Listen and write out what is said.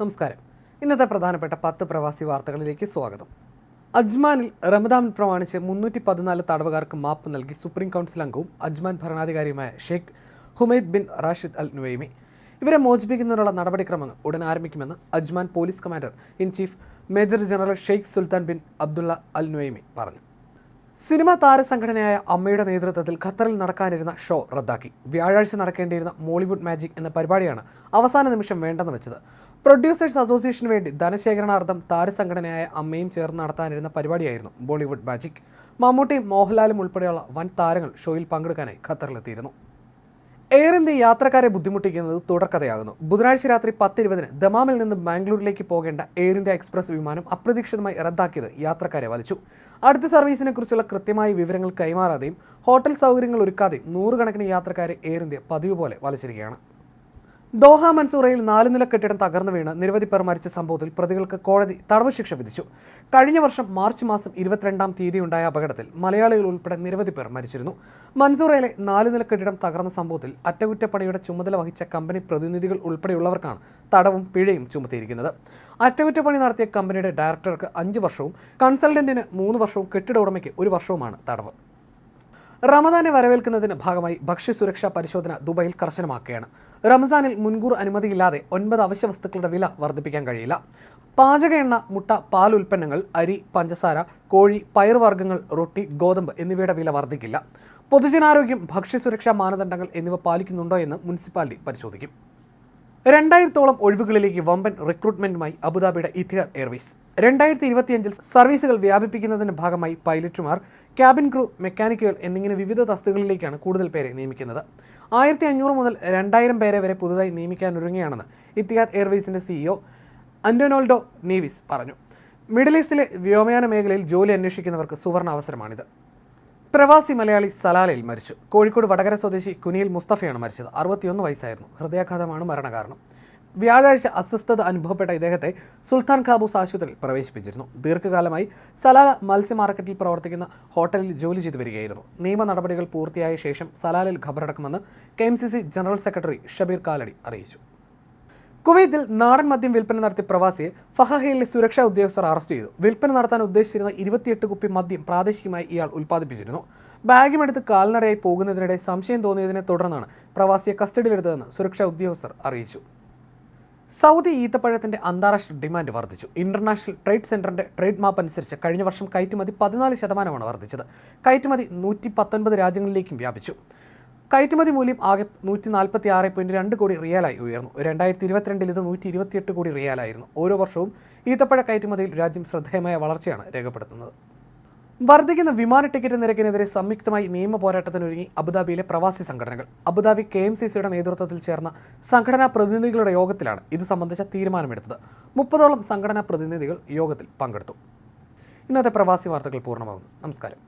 നമസ്കാരം. ഇന്നത്തെ പ്രധാനപ്പെട്ട പത്ത് പ്രവാസി വാർത്തകളിലേക്ക് സ്വാഗതം. അജ്മാനിൽ റമദാൻ പ്രമാണിച്ച് മുന്നൂറ്റി പതിനാല് തടവുകാർക്ക് മാപ്പ് നൽകി സുപ്രീം കൗൺസിൽ അംഗവും Ajman ഭരണാധികാരിയുമായ Sheikh Humaid bin Rashid Al Nuaimi. ഇവരെ മോചിപ്പിക്കുന്നതിനുള്ള നടപടിക്രമങ്ങൾ ഉടൻ ആരംഭിക്കുമെന്ന് Ajman police commander in chief major general Sheikh Sultan bin Abdullah Al Nuaimi പറഞ്ഞു. സിനിമാ താരസംഘടനയായ അമ്മയുടെ നേതൃത്വത്തിൽ ഖത്തറിൽ നടക്കാനിരുന്ന ഷോ റദ്ദാക്കി. വ്യാഴാഴ്ച നടക്കേണ്ടിയിരുന്ന മോളിവുഡ് മാജിക് എന്ന പരിപാടിയാണ് അവസാന നിമിഷം വേണ്ടെന്ന് വെച്ചത്. പ്രൊഡ്യൂസേഴ്സ് അസോസിയേഷന് വേണ്ടി ധനശേഖരണാർത്ഥം താരസംഘടനയായ അമ്മയും ചേർന്ന് നടത്താനിരുന്ന പരിപാടിയായിരുന്നു ബോളിവുഡ് മാജിക്. മമ്മൂട്ടിയും മോഹൻലാലും ഉൾപ്പെടെയുള്ള വൻ താരങ്ങൾ ഷോയിൽ പങ്കെടുക്കാനായി ഖത്തറിലെത്തിയിരുന്നു. എയർ ഇന്ത്യ യാത്രക്കാരെ ബുദ്ധിമുട്ടിക്കുന്നത് തുടർക്കഥയാകുന്നു. ബുധനാഴ്ച രാത്രി പത്ത് ഇരുപതിന് ദമാമിൽ നിന്ന് ബാംഗ്ലൂരിലേക്ക് പോകേണ്ട എയർ ഇന്ത്യ എക്സ്പ്രസ് വിമാനം അപ്രതീക്ഷിതമായി റദ്ദാക്കിയത് യാത്രക്കാരെ വലിച്ചു അടുത്ത സർവീസിനെക്കുറിച്ചുള്ള കൃത്യമായ വിവരങ്ങൾ കൈമാറാതെയും ഹോട്ടൽ സൗകര്യങ്ങൾ ഒരുക്കാതെയും നൂറുകണക്കിന് യാത്രക്കാരെ എയർ ഇന്ത്യ പതിവ് പോലെ വലിച്ചിരിക്കുകയാണ്. ദോഹ മൻസൂറയിൽ നാല് നില കെട്ടിടം തകർന്നു വീണ് നിരവധി പേർ മരിച്ച സംഭവത്തിൽ പ്രതികൾക്ക് കോടതി തടവ് ശിക്ഷ വിധിച്ചു. കഴിഞ്ഞ വർഷം മാർച്ച് മാസം ഇരുപത്തിരണ്ടാം തീയതി ഉണ്ടായ അപകടത്തിൽ മലയാളികൾ ഉൾപ്പെടെ നിരവധി പേർ മരിച്ചിരുന്നു. മൻസൂറയിലെ നാല് നില കെട്ടിടം തകർന്ന സംഭവത്തിൽ അറ്റകുറ്റപ്പണിയുടെ ചുമതല വഹിച്ച കമ്പനി പ്രതിനിധികൾ ഉൾപ്പെടെയുള്ളവർക്കാണ് തടവും പിഴയും ചുമത്തിയിരിക്കുന്നത്. അറ്റകുറ്റപ്പണി നടത്തിയ കമ്പനിയുടെ ഡയറക്ടർക്ക് അഞ്ച് വർഷവും കൺസൾട്ടന്റിന് മൂന്ന് വർഷവും കെട്ടിട ഉടമയ്ക്ക് ഒരു വർഷവുമാണ് തടവ്. റമദാനെ വരവേൽക്കുന്നതിന് ഭാഗമായി ഭക്ഷ്യസുരക്ഷാ പരിശോധന ദുബൈയിൽ കർശനമാക്കുകയാണ്. റംസാനിൽ മുൻകൂർ അനുമതിയില്ലാതെ ഒൻപത് അവശ്യ വസ്തുക്കളുടെ വില വർദ്ധിപ്പിക്കാൻ കഴിയില്ല. പാചക എണ്ണ മുട്ട പാൽ ഉൽപ്പന്നങ്ങൾ അരി പഞ്ചസാര കോഴി പയറുവർഗങ്ങൾ റൊട്ടി ഗോതമ്പ് എന്നിവയുടെ വില വർദ്ധിക്കില്ല. പൊതുജനാരോഗ്യം ഭക്ഷ്യസുരക്ഷാ മാനദണ്ഡങ്ങൾ എന്നിവ പാലിക്കുന്നുണ്ടോ എന്ന് മുനിസിപ്പാലിറ്റി പരിശോധിക്കും. രണ്ടായിരത്തോളം ഒഴിവുകളിലേക്ക് വമ്പൻ റിക്രൂട്ട്മെന്റുമായി അബുദാബിയുടെ ഇത്തിഹാർ എയർവേസ്. രണ്ടായിരത്തി ഇരുപത്തിയഞ്ചിൽ സർവീസുകൾ വ്യാപിപ്പിക്കുന്നതിന്റെ ഭാഗമായി പൈലറ്റുമാർ ക്യാബിൻ ക്രൂ മെക്കാനിക്കുകൾ എന്നിങ്ങനെ വിവിധ തസ്തികകളിലേക്കാണ് കൂടുതൽ പേരെ നിയമിക്കുന്നത്. ആയിരത്തി അഞ്ഞൂറ് മുതൽ രണ്ടായിരം പേരെ വരെ പുതുതായി നിയമിക്കാനൊരുങ്ങുകയാണെന്ന് ഇത്തിഹാദ് എയർവേസിന്റെ സിഇഒ അന്റോനോൾഡോ നേവിസ് പറഞ്ഞു. മിഡിൽ ഈസ്റ്റിലെ വ്യോമയാന മേഖലയിൽ ജോലി അന്വേഷിക്കുന്നവർക്ക് സുവർണ അവസരമാണിത്. പ്രവാസി മലയാളി സലാലയിൽ മരിച്ചു. കോഴിക്കോട് വടകര സ്വദേശി കുനിയിൽ മുസ്തഫയാണ് മരിച്ചത്. അറുപത്തിയൊന്ന് വയസ്സായിരുന്നു. ഹൃദയാഘാതമാണ് മരണകാരണം. വ്യാഴാഴ്ച അസ്വസ്ഥത അനുഭവപ്പെട്ട ഇദ്ദേഹത്തെ സുൽത്താൻ ഖാബൂസ് ആശുപത്രിയിൽ പ്രവേശിപ്പിച്ചിരുന്നു. ദീർഘകാലമായി സലാല മത്സ്യ മാർക്കറ്റിൽ പ്രവർത്തിക്കുന്ന ഹോട്ടലിൽ ജോലി ചെയ്തു വരികയായിരുന്നു. നിയമ നടപടികൾ പൂർത്തിയായ ശേഷം സലാലിൽ ഖബറടക്കുമെന്ന് K M C C general secretary Shabeer Kalady അറിയിച്ചു. കുവൈത്തിൽ നാടൻ മദ്യം വിൽപ്പന നടത്തിയ പ്രവാസിയെ ഫഹഹയിലെ സുരക്ഷാ ഉദ്യോഗസ്ഥർ അറസ്റ്റ് ചെയ്തു. വിൽപ്പന നടത്താൻ ഉദ്ദേശിച്ചിരുന്ന ഇരുപത്തിയെട്ട് കുപ്പി മദ്യം പ്രാദേശികമായി ഇയാൾ ഉൽപ്പാദിപ്പിച്ചിരുന്നു. ബാഗുമെടുത്ത് കാൽനടയായി പോകുന്നതിനിടെ സംശയം തോന്നിയതിനെ തുടർന്നാണ് പ്രവാസിയെ കസ്റ്റഡിയിലെടുത്തതെന്ന് സുരക്ഷാ ഉദ്യോഗസ്ഥർ അറിയിച്ചു. സൗദി ഈത്തപ്പഴത്തിന്റെ അന്താരാഷ്ട്ര ഡിമാൻഡ് വർദ്ധിച്ചു. ഇന്റർനാഷണൽ ട്രേഡ് സെന്ററിന്റെ ട്രേഡ് മാപ്പ് അനുസരിച്ച് കഴിഞ്ഞ വർഷം കയറ്റുമതി പതിനാല് ശതമാനമാണ് വർദ്ധിച്ചത്. കയറ്റുമതി നൂറ്റി പത്തൊൻപത് രാജ്യങ്ങളിലേക്കും വ്യാപിച്ചു. കയറ്റുമതി മൂല്യം ആകെ നൂറ്റി നാൽപ്പത്തി ആറ് പോയിന്റ് രണ്ട് കോടി റിയാലായി ഉയർന്നു. രണ്ടായിരത്തി ഇരുപത്തിരണ്ടിൽ ഇത് നൂറ്റി ഇരുപത്തിയെട്ട് കോടി റിയാലായിരുന്നു. ഓരോ വർഷവും ഈത്തപ്പഴ കയറ്റുമതിയിൽ രാജ്യം ശ്രദ്ധേയമായ വളർച്ചയാണ് രേഖപ്പെടുത്തുന്നത്. വർദ്ധിക്കുന്ന വിമാന ടിക്കറ്റ് നിരക്കിനെതിരെ സംയുക്തമായി നിയമ പോരാട്ടത്തിനൊരുങ്ങി അബുദാബിയിലെ പ്രവാസി സംഘടനകൾ. അബുദാബി കെ എം സി സിയുടെ നേതൃത്വത്തിൽ ചേർന്ന സംഘടനാ പ്രതിനിധികളുടെ യോഗത്തിലാണ് ഇത് സംബന്ധിച്ച തീരുമാനമെടുത്തത്. മുപ്പതോളം സംഘടനാ പ്രതിനിധികൾ യോഗത്തിൽ പങ്കെടുത്തു. ഇന്നത്തെ പ്രവാസി വാർത്തകൾ പൂർണമാകുന്നു. നമസ്കാരം.